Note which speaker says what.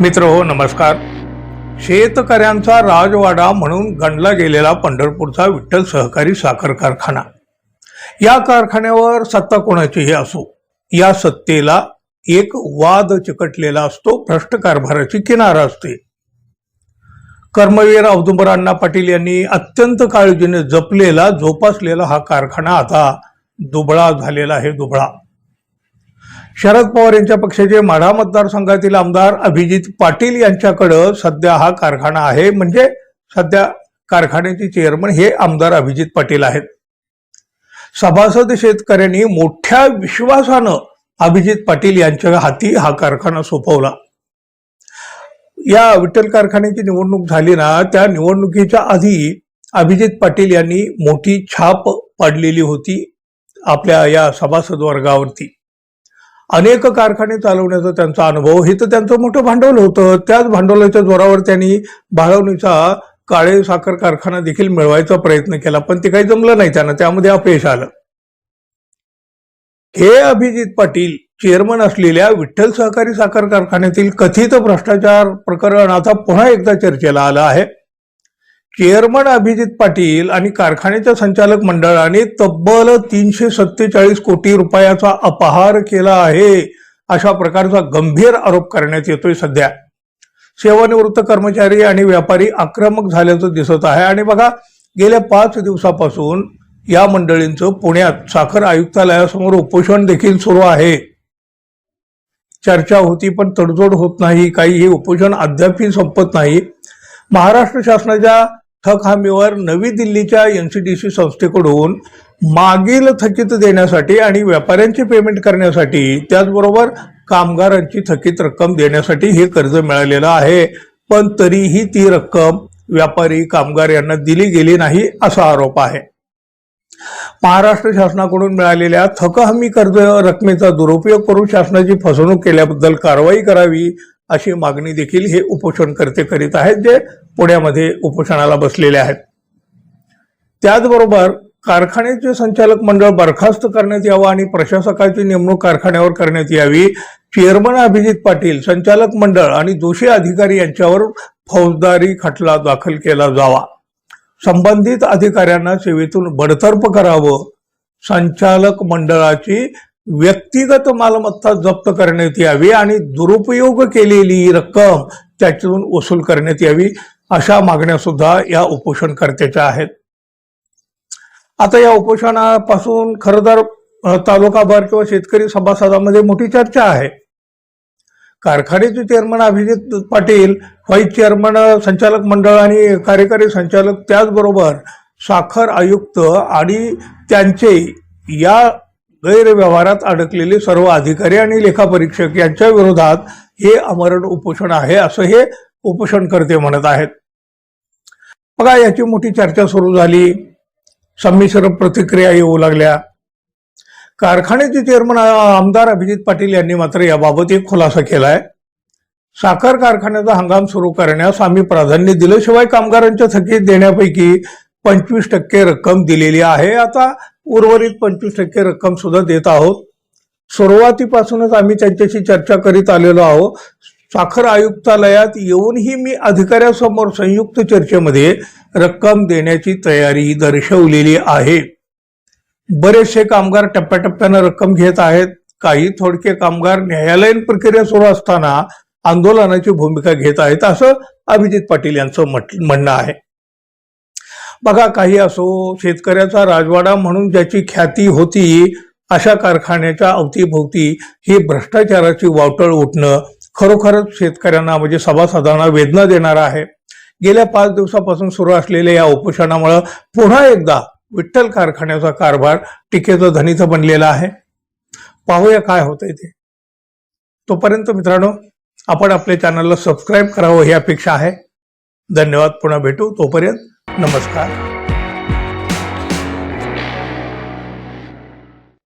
Speaker 1: मित्र हो नमस्कार. शेतकऱ्यांचा राजवाडा म्हणून गणला गेलेला पंढरपूरचा विठ्ठल सहकारी साखर कारखाना. या कारखान्यावर सत्ता कोणाचीही असो या सत्तेला एक वाद चिकटलेला असतो भ्रष्ट कारभाराची किनारा असते. कर्मवीर औदुंबर अण्णा पाटील यांनी अत्यंत काळजीने जपलेला जोपासलेला हा कारखाना आता दुबळा झालेला आहे दुबळा. शरद पवार यांच्या पक्षाचे माढा मतदारसंघातील आमदार अभिजित पाटील यांच्याकडं सध्या हा कारखाना आहे. म्हणजे सध्या कारखान्याचे चेअरमन हे आमदार अभिजित पाटील आहेत. सभासद शेतकऱ्यांनी मोठ्या विश्वासानं अभिजित पाटील यांच्या हाती हा कारखाना सोपवला. या विठ्ठल कारखान्याची निवडणूक झाली ना त्या निवडणुकीच्या आधी अभिजित पाटील यांनी मोठी छाप पाडलेली होती आपल्या या सभासद वर्गावरती. अनेक कारखाने चालवण्याचा त्यांचा अनुभव हे तर त्यांचं मोठं भांडवल होतं. त्याच भांडवलाच्या जोरावर त्यांनी बाळवणीचा काळे साखर कारखाना देखील मिळवायचा प्रयत्न केला पण ते काही जमलं नाही त्यांना त्यामध्ये अपयश आलं. हे अभिजित पाटील चेअरमन असलेल्या विठ्ठल सहकारी साखर कारखान्यातील कथित भ्रष्टाचार प्रकरण आता पुन्हा एकदा चर्चेला आलं आहे. चेअरमन अभिजित पाटील आणि कारखान्याच्या संचालक मंडळाने तब्बल तीनशे सत्तेचाळीस कोटी रुपयाचा अपहार केला आहे अशा प्रकारचा गंभीर आरोप करण्यात येतोय सध्या. सेवानिवृत्त कर्मचारी आणि व्यापारी आक्रमक झाल्याचं दिसत आहे. आणि बघा गेल्या पाच दिवसापासून या मंडळींचं पुण्यात साखर आयुक्तालयासमोर उपोषण देखील सुरू आहे. चर्चा होती पण तडजोड होत नाही. काही हे उपोषण अद्यापही संपत नाही. महाराष्ट्र शासनाच्या थक हमीवर नवी दिल्लीच्या एनसीडीसी संस्थेकडून मागील थकीत देण्यासाठी आणि व्यापाऱ्यांचे पेमेंट करण्यासाठी त्याचबरोबर कामगारांची थकीत रक्कम देण्यासाठी हे कर्ज मिळालेलं आहे. पण तरीही ती रक्कम व्यापारी कामगार यांना दिली गेली नाही असा आरोप आहे. महाराष्ट्र शासनाकडून मिळालेल्या थक हमी कर्ज रकमेचा दुरुपयोग करून शासनाची फसवणूक केल्याबद्दल कारवाई करावी अशी मागणी देखील हे उपोषणकर्ते करीत आहेत जे पुण्यामध्ये उपोषणाला बसलेले आहेत. त्याचबरोबर कारखान्याचे संचालक मंडळ बरखास्त करण्यात यावं आणि प्रशासकाची नेमणूक कारखान्यावर करण्यात यावी चेअरमन अभिजित पाटील संचालक मंडळ आणि दोषी अधिकारी यांच्यावर फौजदारी खटला दाखल केला जावा. संबंधित अधिकाऱ्यांना सेवेतून बडतर्फ करावं. संचालक मंडळाची व्यक्तिगत मालमत्ता जप्त करण्यात यावी आणि दुरुपयोग केलेली रक्कम त्यातून वसूल करण्यात यावी. अशा मागण्या सुद्धा या उपोषणकर्त्याच्या आहेत. आता या उपोषणापासून खरं तर तालुकाभर किंवा शेतकरी सभासदांमध्ये मोठी चर्चा आहे. कारखान्याचे chairman Abhijit Patil vice chairman संचालक मंडळ आणि कार्यकारी संचालक त्याचबरोबर साखर आयुक्त आणि त्यांचे या गैरव्यवहारात अडकलेले सर्व अधिकारी आणि लेखापरीक्षक यांच्या विरोधात हे अमरण उपोषण आहे असं हे उपोषणकर्ते म्हणत आहेत. बघा याची मोठी चर्चा सुरू झाली. संमिश्र प्रतिक्रिया येऊ लागल्या. कारखान्याचे चेअरमन आमदार अभिजित पाटील यांनी मात्र याबाबत एक खुलासा केलाय. साखर कारखान्याचा हंगाम सुरू करण्यास आम्ही प्राधान्य दिलं शिवाय कामगारांच्या थकीत देण्यापैकी पंचवीस टक्के रक्कम दिलेली आहे. आता उर्वरित पंचवीस टक्के रक्कम सुद्धा देत आहोत. सुरुवातीपासूनच आम्ही त्यांच्याशी चर्चा करीत आलेलो आहोत. साखर आयुक्तालयात येऊनही मी अधिकाऱ्यासमोर संयुक्त चर्चेमध्ये रक्कम देण्याची तयारी दर्शवलेली आहे. बरेचसे कामगार टप्प्याटप्प्यानं रक्कम घेत आहेत. काही थोडके कामगार न्यायालयीन प्रक्रिया सुरू असताना आंदोलनाची भूमिका घेत आहेत असं अभिजित पाटील यांचं म्हट- म्हणणं आहे. बघा काही असो शेतकऱ्याचा राजवाडा म्हणून ज्याची ख्याती होती अशा कारखान्याच्या अवतीभोवती ही भ्रष्टाचाराची वावटळ उठणं खरोखरच शेतकऱ्यांना म्हणजे सभासदांना वेदना देणारा आहे. गेल्या पाच दिवसापासून सुरू असलेल्या या उपोषणामुळे पुन्हा एकदा विठ्ठल कारखान्याचा कारभार टीकेचा धनीचा बनलेला आहे. पाहूया काय होतंय ते. तोपर्यंत मित्रांनो आपण आपल्या चॅनलला सबस्क्राईब करावं ही अपेक्षा आहे. धन्यवाद. पुन्हा भेटू. तोपर्यंत नमस्कार.